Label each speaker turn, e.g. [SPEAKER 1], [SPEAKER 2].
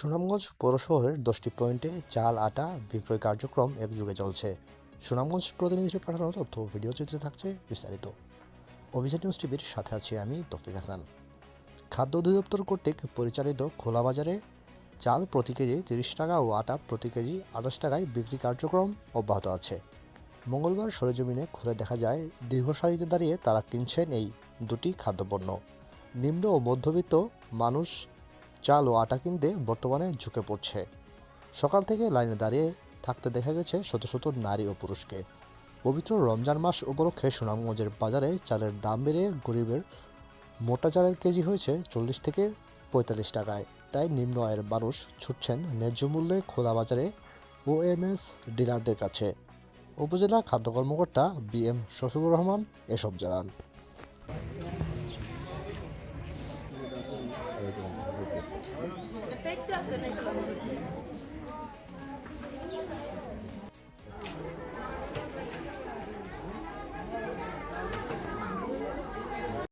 [SPEAKER 1] সুনামগঞ্জ পৌর শহরের দশটি পয়েন্টে চাল, আটা বিক্রয় কার্যক্রম একযুগে চলছে। সুনামগঞ্জ প্রতিনিধির পাঠানো তথ্য ভিডিও চিত্রে থাকছে বিস্তারিত। অভিযান নিউজ টিভির সাথে আছি আমি তফিক হাসান। খাদ্য অধিদপ্তর কর্তৃক পরিচালিত খোলা বাজারে চাল প্রতি কেজি তিরিশ টাকা ও আটা প্রতি কেজি আঠাশ টাকায় বিক্রি কার্যক্রম অব্যাহত আছে। মঙ্গলবার সরেজমিনে ঘুরে দেখা যায় দীর্ঘ সারিতে দাঁড়িয়ে তারা কিনছেন এই দুটি খাদ্যপণ্য। নিম্ন ও মধ্যবিত্ত মানুষ চাল ও আটা কিনতে বর্তমানে ঝুঁকে পড়ছে। সকাল থেকে লাইনে দাঁড়িয়ে থাকতে দেখা গেছে শত শত নারী ও পুরুষকে। পবিত্র রমজান মাস উপলক্ষে সুনামগঞ্জের বাজারে চালের দাম বেড়ে গরিবের মোটা চালের কেজি হয়েছে চল্লিশ থেকে পঁয়তাল্লিশ টাকায়। তাই নিম্ন আয়ের মানুষ ছুটছেন ন্যায্য মূল্যে খোলা বাজারে ওএমএস ডিলারদের কাছে। উপজেলা খাদ্য কর্মকর্তা বি এম শফিকুর রহমান এসব জানান। Perfecto, con el